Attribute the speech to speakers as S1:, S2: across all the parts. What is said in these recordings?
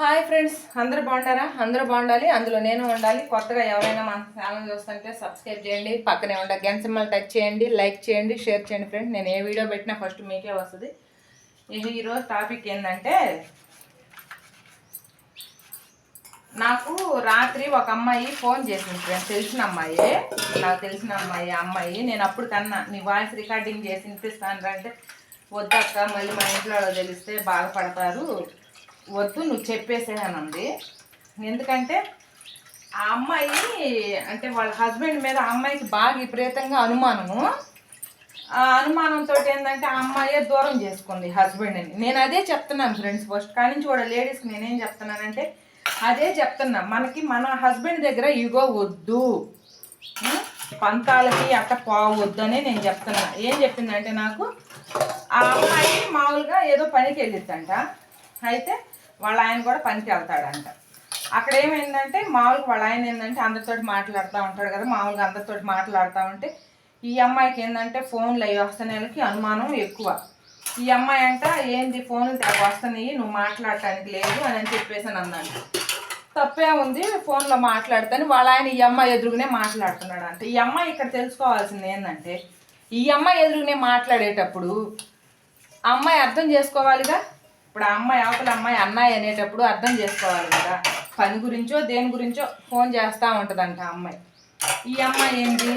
S1: Hi friends అందరూ బాగుంటారా అందరూ బాగుండాలి అందులో నేను ఉండాలి. కొత్తగా ఎవరైనా మన ఛానల్ చూస్తుంటే సబ్స్క్రైబ్ చేయండి పక్కనే ఉండాలి గంట టచ్ చేయండి లైక్ చేయండి షేర్ చేయండి ఫ్రెండ్స్. నేను ఏ వీడియో పెట్టినా ఫస్ట్ మీకే వస్తుంది. ఇది ఈరోజు టాపిక్ ఏంటంటే నాకు రాత్రి ఒక అమ్మాయి ఫోన్ చేసింది ఫ్రెండ్స్. తెలిసిన అమ్మాయి నాకు తెలిసిన అమ్మాయి ఆ అమ్మాయి. నేను అప్పుడు కన్నా నీ వాయిస్ రికార్డింగ్ చేసి వినిపిస్తాను అంటే వద్దక్క మళ్ళీ మా ఇంట్లో తెలిస్తే బాధపడతారు. వద్దు నువ్వు చెప్పేసేనంది ఎందుకంటే ఆ అమ్మాయి అంటే వాళ్ళ హస్బెండ్ మీద ఆ అమ్మాయికి బాగా విపరీతంగా అనుమానము. ఆ అనుమానంతో ఏంటంటే ఆ అమ్మాయే దూరం చేసుకుంది హస్బెండ్ని. నేను అదే చెప్తున్నాను ఫ్రెండ్స్ ఫస్ట్ కానీ కూడా లేడీస్కి నేనేం చెప్తున్నానంటే అదే చెప్తున్నా మనకి మన హస్బెండ్ దగ్గర ఇగో వద్దు. పంతాలకి అట్ట పోవద్దు అని నేను చెప్తున్నా. ఏం చెప్పిందంటే నాకు ఆ అమ్మాయి మామూలుగా ఏదో పనికి వెళ్ళిద్దంట. అయితే వాళ్ళ ఆయన కూడా పనికి వెళ్తాడంట. అక్కడ ఏమైందంటే మామూలుగా వాళ్ళ ఆయన ఏంటంటే అందరితోటి మాట్లాడుతూ ఉంటాడు కదా మామూలుగా అందరితోటి మాట్లాడుతూ ఉంటే ఈ అమ్మాయికి ఏంటంటే ఫోన్లు అవి వస్తున్నాయి అనుమానం ఎక్కువ. ఈ అమ్మాయి అంట ఏంది ఫోన్లు వస్తున్నాయి నువ్వు మాట్లాడటానికి లేదు అని అని చెప్పేసి అని అందంట తప్పే ఉంది ఫోన్లో మాట్లాడతాను వాళ్ళ ఆయన ఈ అమ్మాయి ఎదురుగానే మాట్లాడుతున్నాడు అంట ఈ అమ్మాయి ఇక్కడ తెలుసుకోవాల్సింది ఏంటంటే ఈ అమ్మాయి ఎదురుగానే మాట్లాడేటప్పుడు అమ్మాయి అర్థం చేసుకోవాలిగా? ఇప్పుడు ఆ అమ్మాయి అవతల అమ్మాయి అన్నాయి అనేటప్పుడు అర్థం చేసుకోవాలి కదా. పని గురించో దేని గురించో ఫోన్ చేస్తూ ఉంటుందంట ఆ అమ్మాయి. ఈ అమ్మాయి ఏంటి?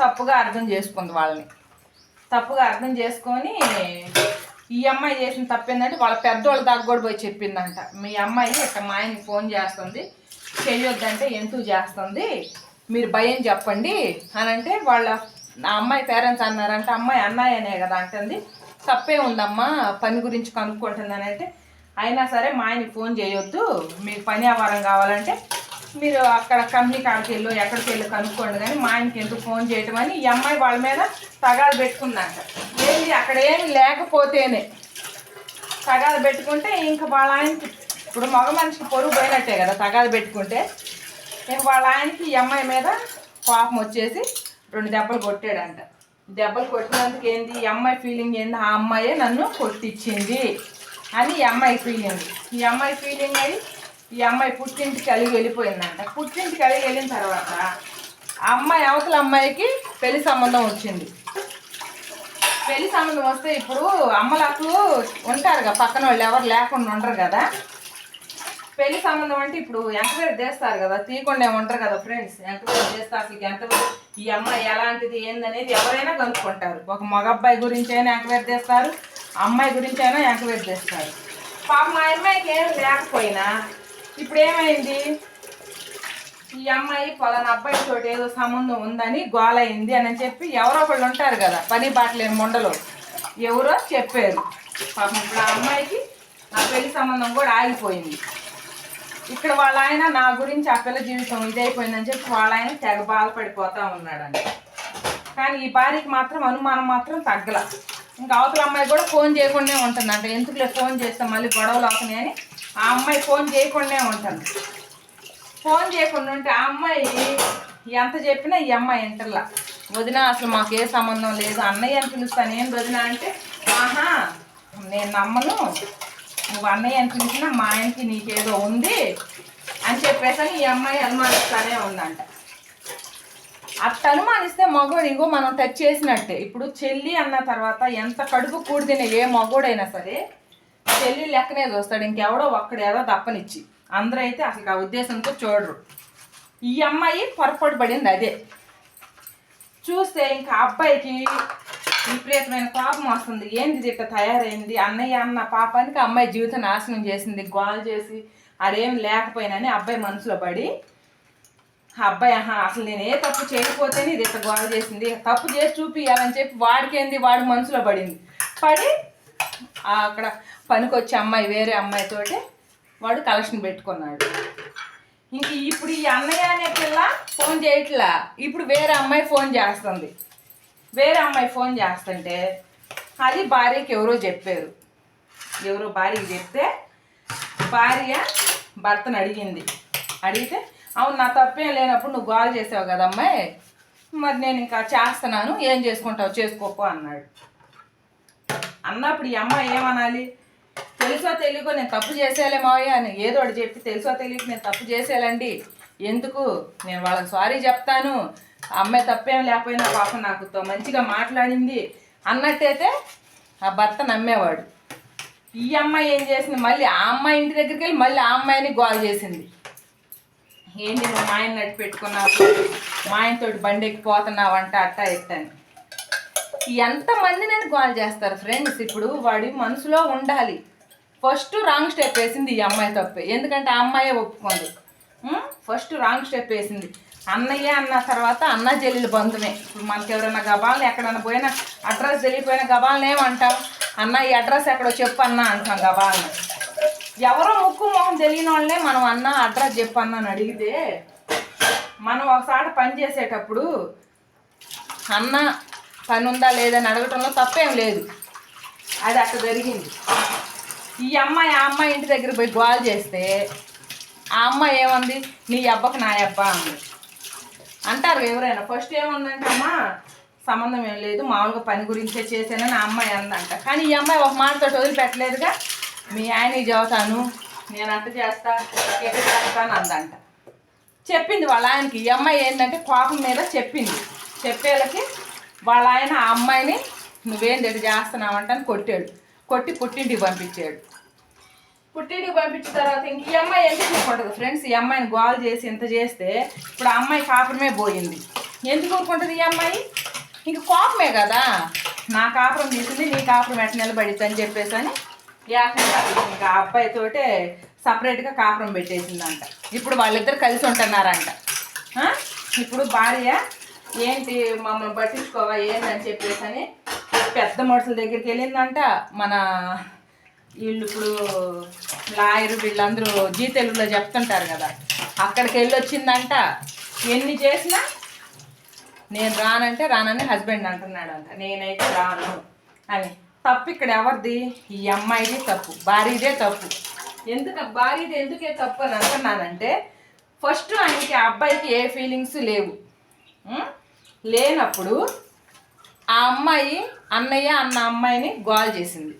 S1: తప్పుగా అర్థం చేసుకుంది వాళ్ళని. తప్పుగా అర్థం చేసుకొని ఈ అమ్మాయి చేసిన తప్పు ఏంటంటే వాళ్ళ పెద్దోళ్ళ దాకా కూడా పోయి చెప్పిందంట. మీ అమ్మాయి ఇట్లా మా ఆయనకి ఫోన్ చేస్తుంది. చేయొద్దంటే ఎందుకు చేస్తుంది? మీరు భయం చెప్పండి అని అంటే వాళ్ళ నా అమ్మాయి పేరెంట్స్ అన్నారంటే అమ్మాయి అన్నాయి అనే కదా అంటుంది. తప్పే ఉందమ్మా పని గురించి కనుక్కుంటుందని అంటే అయినా సరే మా ఆయనకి ఫోన్ చేయొద్దు మీకు పని ఆవారం కావాలంటే మీరు అక్కడ కంపెనీ కాడికి వెళ్ళు ఎక్కడికి వెళ్ళి కనుక్కోండి కానీ మా ఆయనకి ఎందుకు ఫోన్ చేయటం అని ఈ అమ్మాయి వాళ్ళ మీద తగాదు పెట్టుకుందంట. ఏంటి అక్కడ ఏమి లేకపోతేనే తగాదు పెట్టుకుంటే ఇంకా వాళ్ళ ఆయనకి ఇప్పుడు మగ మనిషికి పొరుగు పోయినట్టే కదా తగాదు పెట్టుకుంటే. ఇంక వాళ్ళ ఆయనకి ఈ అమ్మాయి మీద కోపం వచ్చేసి రెండు దెబ్బలు కొట్టాడంట. దెబ్బలు కొట్టినందుకు ఏంది? ఈ అమ్మాయి ఫీలింగ్ ఏంది? ఆ అమ్మాయే నన్ను కొట్టించింది అని ఈ అమ్మాయి ఫీలింగ్ ఈ అమ్మాయి ఫీలింగ్ అయ్యి ఈ అమ్మాయి పుట్టింటికి కలిగి వెళ్ళిపోయిందంట. పుట్టింటికి కలిగి వెళ్ళిన తర్వాత అమ్మాయి అవతల అమ్మాయికి పెళ్ళి సంబంధం వచ్చింది. పెళ్ళి సంబంధం వస్తే ఇప్పుడు అమ్మలకు ఉంటారు కదా పక్కన వాళ్ళు ఎవరు లేకుండా ఉండరు కదా. పెళ్ళి సంబంధం అంటే ఇప్పుడు ఎంక్వైరీ చేస్తారు కదా? తీయకుండా ఉంటారు కదా ఫ్రెండ్స్ ఎంక్వైరీ చేస్తే అసలు ఎంత ఈ అమ్మాయి ఎలాంటిది ఏందనేది ఎవరైనా కనుక్కుంటారు. ఒక మగ అబ్బాయి గురించి అయినా ఎంక్వైరీ చేస్తారు అమ్మాయి గురించి అయినా ఎంక్వైరీ చేస్తారు. పాప మా అమ్మాయికి ఏం లేకపోయినా ఇప్పుడు ఏమైంది? ఈ అమ్మాయి పలానా అబ్బాయి తోటి ఏదో సంబంధం ఉందని గోలైంది అని చెప్పి ఎవరో ఒకళ్ళు ఉంటారు కదా పని బాటలేని ముండలో. ఎవరో చెప్పారు. పాపం ఇప్పుడు ఆ అమ్మాయికి నా పెళ్ళి సంబంధం కూడా ఆగిపోయింది. ఇక్కడ వాళ్ళ ఆయన నా గురించి అక్కల జీవితం ఇదైపోయిందని చెప్పి వాళ్ళ ఆయన తెగ బాధపడిపోతా ఉన్నాడండి. కానీ ఈ భార్యకి మాత్రం అనుమానం మాత్రం తగ్గల. ఇంకా అవతల అమ్మాయి కూడా ఫోన్ చేయకుండా ఉంటుందంట. ఎందుకులే ఫోన్ చేస్తే మళ్ళీ గొడవలు అవుతున్నాయని ఆ అమ్మాయి ఫోన్ చేయకుండా ఉంటుంది. ఫోన్ చేయకుండా ఉంటే ఆ అమ్మాయి ఎంత చెప్పినా ఈ అమ్మాయి ఇంటర్లా వదిన అసలు మాకు ఏ సంబంధం లేదు. అన్నయ్య అని పిలుస్తాను. ఏం వదిన అంటే ఆహా నేను నమ్మను. నువ్వు అన్నయ్య అని పిలిచినా మా ఆయనకి నీకేదో ఉంది అని చెప్పేసి ఈ అమ్మాయి అనుమానిస్తానే ఉందంట. అట్ట అనుమానిస్తే మగోడు ఇంకో మనం టచ్ చేసినట్టే. ఇప్పుడు చెల్లి అన్న తర్వాత ఎంత కడుపు కూడిదిన ఏ మగోడైనా సరే చెల్లి లెక్కనే చూస్తాడు. ఇంకెవడో ఒక్కడేదో తప్పనిచ్చి. అందరూ అయితే అసలు ఆ ఉద్దేశంతో చూడరు. ఈ అమ్మాయి పొరపాటు పడింది అదే. చూస్తే ఇంకా అబ్బాయికి విపరీతమైన కోపం వస్తుంది. ఏంది ఇది ఇట్లా తయారైంది? అన్నయ్య అన్న పాపానికి అమ్మాయి జీవితం నాశనం చేసింది గోల్ చేసి అదేం లేకపోయినని అబ్బాయి మనసులో పడి అబ్బాయి ఆహా అసలు నేను ఏ తప్పు చేయకపోతేనే ఇది ఇట్లా గోల చేసింది. తప్పు చేసి చూపియాలని చెప్పి వాడికేంది వాడి మనసులో పడింది. పడి అక్కడ పనికొచ్చే అమ్మాయి వేరే అమ్మాయితోటి వాడు కలెక్షన్ పెట్టుకున్నాడు. ఇంక ఇప్పుడు ఈ అన్నయ్య అనే పిల్ల ఫోన్ చేయట్లా. ఇప్పుడు వేరే అమ్మాయి ఫోన్ చేస్తుంది. వేరే అమ్మాయి ఫోన్ చేస్తుంటే అది భార్యకి ఎవరో చెప్పారు. ఎవరో భార్యకి చెప్తే భార్య భర్తను అడిగింది. అడిగితే అవును నా తప్పేం లేనప్పుడు నువ్వు గోల్ చేసావు కదమ్మాయి మరి నేను ఇంకా చేస్తున్నాను. ఏం చేసుకుంటావు? చేసుకోకో అన్నాడు. అన్నప్పుడు ఈ అమ్మాయి ఏమనాలి? తెలుసో తెలియకో నేను తప్పు చేసేలే మావయ్య అని ఏదో ఒకటి చెప్పి తెలుసో తెలియక నేను తప్పు చేసేయాలండి. ఎందుకు? నేను వాళ్ళకి సారీ చెప్తాను. అమ్మాయి తప్పేం లేకపోయినా పాపం నాకుతో మంచిగా మాట్లాడింది అన్నట్టయితే ఆ భర్త నమ్మేవాడు. ఈ అమ్మాయి ఏం చేసింది? మళ్ళీ ఆ అమ్మాయి ఇంటి దగ్గరికి వెళ్ళి మళ్ళీ ఆ అమ్మాయిని గోల్ చేసింది. ఏంటి నువ్వు మా ఆయన నడిపి పెట్టుకున్నావు? మా ఆయనతోటి బండి ఎక్కిపోతున్నావు అంట అట్ట ఎట్టని ఎంతమంది నేను గోల్ చేస్తారు ఫ్రెండ్స్? ఇప్పుడు వాడి మనసులో ఉండాలి. ఫస్ట్ రాంగ్ స్టెప్ వేసింది ఈ అమ్మాయి తప్పే. ఎందుకంటే ఆ అమ్మాయే ఒప్పుకుంది. ఫస్ట్ రాంగ్ స్టెప్ వేసింది. అన్నయ్య అన్న తర్వాత అన్న చెల్లెలు బంధుమే ఇప్పుడు మనకి ఎవరైనా గబాలను ఎక్కడైనా పోయినా అడ్రస్ తెలియపోయిన గబాలను ఏమంటాం? అన్న ఈ అడ్రస్ ఎక్కడో చెప్పు అన్న అంటాం గబాలను. ఎవరో ముక్కు మొహం తెలియని వాళ్ళనే మనం అన్న అడ్రస్ చెప్పన్న అని అడిగితే మనం ఒకసారి పని చేసేటప్పుడు అన్న పని ఉందా లేదని అడగటంలో తప్పేం లేదు. అది అక్కడ జరిగింది. ఈ అమ్మాయి ఆ అమ్మాయి ఇంటి దగ్గర పోయి గోల్ చేస్తే ఆ అమ్మాయి ఏమంది? నీ అబ్బకు నా అబ్బా అంది. అంటారు ఎవరైనా. ఫస్ట్ ఏముందంటే అమ్మా సంబంధం ఏం లేదు మామూలుగా పని గురించే చేశానని ఆ అమ్మాయి అందంట. కానీ ఈ అమ్మాయి ఒక మాటతో వదిలిపెట్టలేదుగా మీ ఆయనకి చదువుతాను నేను అంత చేస్తా ఎక్కడ చేస్తాను అందంట. చెప్పింది వాళ్ళ ఆయనకి. ఈ అమ్మాయి ఏంటంటే కోపం మీద చెప్పింది. చెప్పేళ్ళకి వాళ్ళ ఆయన ఆ అమ్మాయిని నువ్వేం దగ్గర చేస్తున్నావంట అని కొట్టాడు. కొట్టి పుట్టింటికి పంపించాడు. పుట్టింటికి పంపించిన తర్వాత ఇంక ఈ అమ్మాయి ఎందుకు ఊరుకుంటుంది ఫ్రెండ్స్ ఈ అమ్మాయిని గోల్ చేసి ఇంత చేస్తే ఇప్పుడు ఆ అమ్మాయి కాపురమే పోయింది. ఎందుకు ఊరుకుంటుంది ఈ అమ్మాయి? ఇంక కోపమే కదా. నా కాపురం తీసింది నీ కాపురం ఎట్ట నిలబడిద్ది అని చెప్పేసి అని ఏకంగా ఇంకా ఆ అబ్బాయితోటే సపరేట్గా కాపురం పెట్టేసిందంట. ఇప్పుడు వాళ్ళిద్దరు కలిసి ఉంటున్నారంట. ఇప్పుడు భార్య ఏంటి మమ్మల్ని పట్టించుకోవా ఏందని చెప్పేసి అని పెద్ద మనుషుల దగ్గరికి వెళ్ళిందంట మన వీళ్ళు ఇప్పుడు లాయర్ వీళ్ళందరూ జీ తెలుగులో చెప్తుంటారు కదా అక్కడికి వెళ్ళొచ్చిందంట ఎన్ని చేసినా నేను రానంటే రానని హస్బెండ్ అంటున్నాడంట నేనైతే రాను అని. తప్పు ఇక్కడ ఎవరిది? ఈ అమ్మాయిది తప్పు భార్యదే తప్పు. ఎందుకు భార్యది ఎందుకే తప్పు అని అంటున్నానంటే ఫస్ట్ ఆయనకి ఆ అబ్బాయికి ఏ ఫీలింగ్స్ లేవు. లేనప్పుడు ఆ అమ్మాయి అన్నయ్య అన్న అమ్మాయిని గోల్ చేసింది.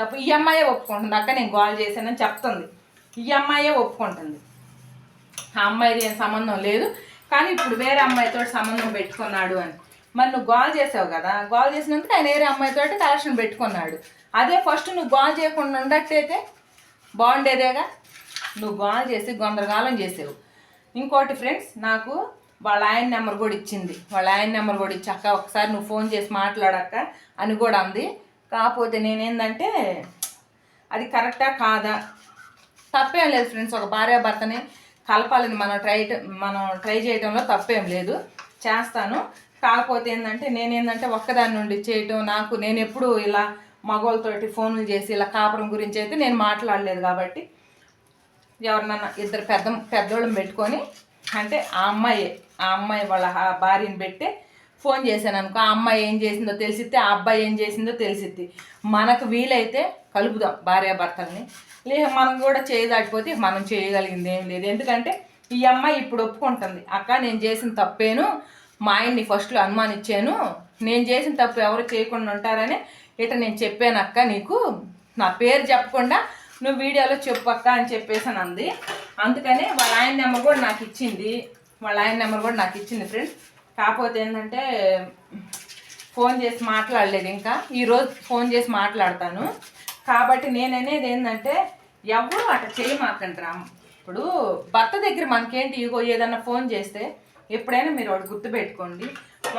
S1: తప్పు. ఈ అమ్మాయే ఒప్పుకుంటుంది. అక్క నేను గోల్ చేశానని చెప్తుంది. ఈ అమ్మాయే ఒప్పుకుంటుంది. ఆ అమ్మాయిది ఏం సంబంధం లేదు. కానీ ఇప్పుడు వేరే అమ్మాయితో సంబంధం పెట్టుకున్నాడు అని. మరి నువ్వు గోల్ చేసావు కదా? గోల్ చేసినందుకు ఆయన వేరే అమ్మాయితో కలెక్షన్ పెట్టుకున్నాడు. అదే ఫస్ట్ నువ్వు గోల్ చేయకుండా ఉండట్లయితే బాగుండేదేగా? నువ్వు గోల్ చేసి గొందరగాలం చేసావు. ఇంకోటి ఫ్రెండ్స్ నాకు వాళ్ళ ఆయన నెంబర్ కూడా ఇచ్చింది. వాళ్ళ ఆయన నెంబర్ కూడా ఇచ్చి అక్క ఒకసారి నువ్వు ఫోన్ చేసి మాట్లాడక్క అని కూడా అంది. కాకపోతే నేనేందంటే అది కరెక్టా కాదా? తప్పేం లేదు ఫ్రెండ్స్. ఒక భార్య భర్తని కలపాలని మనం ట్రై మనం ట్రై చేయడంలో తప్పేం లేదు. చేస్తాను. కాకపోతే ఏంటంటే నేనేందంటే ఒక్కదాని నుండి చేయటం నాకు నేను ఎప్పుడు ఇలా మగవాళ్ళతోటి ఫోన్లు చేసి ఇలా కాపురం గురించి అయితే నేను మాట్లాడలేదు కాబట్టి ఎవరినన్నా ఇద్దరు పెద్ద పెద్దోళ్ళని పెట్టుకొని అంటే ఆ అమ్మాయి ఆ అమ్మాయి వాళ్ళ భార్యని పెట్టి ఫోన్ చేశాను అనుకో ఆ అమ్మాయి ఏం చేసిందో తెలిసిద్ది ఆ అబ్బాయి ఏం చేసిందో తెలిసిద్ది. మనకు వీలైతే కలుపుదాం భార్యాభర్తల్ని. లేదు మనం కూడా చేయదాటిపోతే మనం చేయగలిగింది ఏం లేదు. ఎందుకంటే ఈ అమ్మాయి ఇప్పుడు ఒప్పుకుంటుంది. అక్క నేను చేసిన తప్పేను. మా ఆయన్ని ఫస్ట్లో అనుమానించాను. నేను చేసిన తప్పు ఎవరు చేయకుండా ఉంటారని ఇట నేను చెప్పాను అక్క నీకు. నా పేరు చెప్పకుండా నువ్వు వీడియోలో చెప్పు అక్క అని చెప్పేసి అని అంది. అందుకనే వాళ్ళ ఆయన నెంబర్ కూడా నాకు ఇచ్చింది. వాళ్ళ ఆయన నెంబర్ కూడా నాకు ఇచ్చింది ఫ్రెండ్స్. కాకపోతే ఏంటంటే ఫోన్ చేసి మాట్లాడలేదు ఇంకా. ఈరోజు ఫోన్ చేసి మాట్లాడతాను. కాబట్టి నేను అనేది ఏంటంటే ఎవరు అట్లా చేయమాకండి రా. ఇప్పుడు భర్త దగ్గర మనకేంటి ఇగో ఏదన్నా ఫోన్ చేస్తే ఎప్పుడైనా మీరు వాడు గుర్తుపెట్టుకోండి.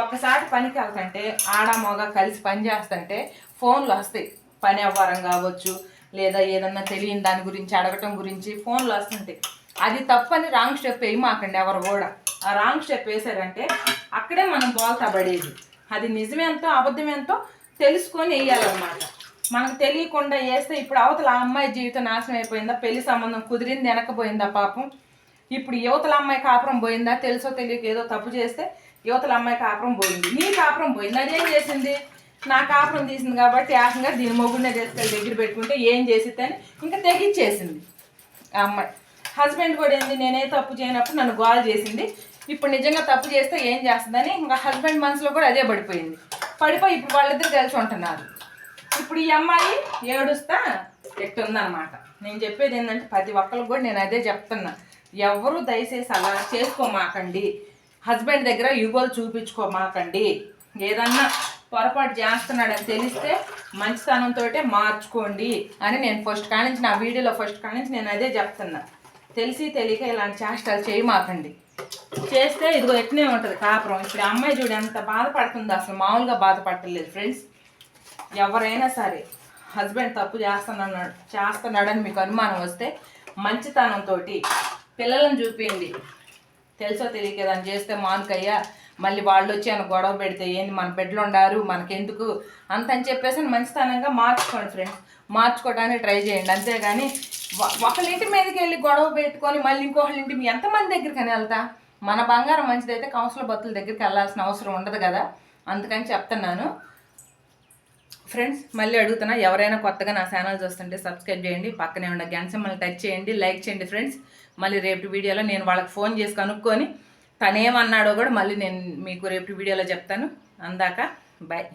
S1: ఒక్కసారి పనికి వెళ్తుంటే ఆడ మగ కలిసి పని చేస్తుంటే ఫోన్లు వస్తాయి. పని అవ్వరం కావచ్చు లేదా ఏదన్నా తెలియని దాని గురించి అడగటం గురించి ఫోన్లు వస్తుంటాయి. అది తప్పని రాంగ్ స్టెప్ వేయమాకండి ఎవరు కూడా. ఆ రాంగ్ స్టెప్ వేసారంటే అక్కడే మనం బోల్తా పడేది. అది నిజమేంతో అబద్ధమేంతో తెలుసుకొని వేయాలన్నమాట. మనకు తెలియకుండా వేస్తే ఇప్పుడు అవతల ఆ అమ్మాయి జీవితం నాశనం అయిపోయిందా పెళ్ళి సంబంధం కుదిరింది వెనకపోయిందా పాపం? ఇప్పుడు యువతల అమ్మాయి కాపురం పోయిందా తెలుసో తెలియక ఏదో తప్పు చేస్తే యువతల అమ్మాయి కాపురం పోయింది. నీ కాపురం పోయింది అదేం చేసింది? నా కాపురం తీసింది కాబట్టి ఏకంగా దీని మొగుడినే తీసుకెళ్ళి దగ్గర పెట్టుకుంటే ఏం చేసిద్ది అని ఇంకా తెగించేసింది ఆ అమ్మాయి. హస్బెండ్ కూడా ఏంది నేనే తప్పు చేయనప్పుడు నన్ను గోల్ చేసింది. ఇప్పుడు నిజంగా తప్పు చేస్తే ఏం చేస్తుందని ఇంకా హస్బెండ్ మనసులో కూడా అదే పడిపోయింది. పడిపోయి ఇప్పుడు వాళ్ళిద్దరు కలిసి ఉంటున్నారు. ఇప్పుడు ఈ అమ్మాయి ఏడుస్తా ఎట్టుందనమాట నేను చెప్పేది ఏంటంటే ప్రతి ఒక్కరికి కూడా నేను అదే చెప్తున్నా. ఎవరు దయచేసి అలా చేసుకోమాకండి. హస్బెండ్ దగ్గర యుగోలు చూపించుకోమాకండి. ఏదన్నా పొరపాటు చేస్తున్నాడని తెలిస్తే మంచితనంతో మార్చుకోండి అని నేను ఫస్ట్ కానించి నా వీడియోలో ఫస్ట్ కానించి నేను అదే చెప్తున్నా. తెలిసి తెలియక ఇలాంటి చేష్టలు చేయమాకండి. చేస్తే ఇదిగో ఎట్నే ఉంటుంది కాపురం. ఇప్పుడు అమ్మాయి చూడు ఎంత బాధపడుతుందో అసలు మామూలుగా బాధపడలేదు ఫ్రెండ్స్. ఎవరైనా సరే హస్బెండ్ తప్పు చేస్తున్నాడు చేస్తున్నాడని మీకు అనుమానం వస్తే మంచితనంతో పిల్లలను చూపించండి తెలుసో తెలియక దాన్ని చేస్తే మానుకయ్య మళ్ళీ వాళ్ళు వచ్చి ఆయన గొడవ పెడితే ఏంది మన బిడ్డలు ఉండారు మనకెందుకు అంత అని చెప్పేసి మంచితనంగా మార్చుకోండి ఫ్రెండ్స్. మార్చుకోవడానికి ట్రై చేయండి. అంతేగాని ఒకళ్ళింటి మీదకి వెళ్ళి గొడవ పెట్టుకొని మళ్ళీ ఇంకొకళ్ళ ఇంటి ఎంతమంది దగ్గరికి అని వెళ్తా? మన బంగారం మంచిదైతే కౌన్సిల భక్తుల దగ్గరికి వెళ్ళాల్సిన అవసరం ఉండదు కదా? అందుకని చెప్తున్నాను. ఫ్రెండ్స్ మళ్ళీ అడుగుతున్నా ఎవరైనా కొత్తగా నా ఛానల్ చూస్తుంటే సబ్స్క్రైబ్ చేయండి. పక్కనే ఉన్న గంట సింబల్ టచ్ చేయండి లైక్ చేయండి ఫ్రెండ్స్. మళ్ళీ రేపు వీడియోలో నేను వాళ్ళకి ఫోన్ చేసి కనుక్కొని తనేమన్నాడో కూడా మళ్ళీ నేను మీకు రేపు వీడియోలో చెప్తాను. అందాక బాయ్.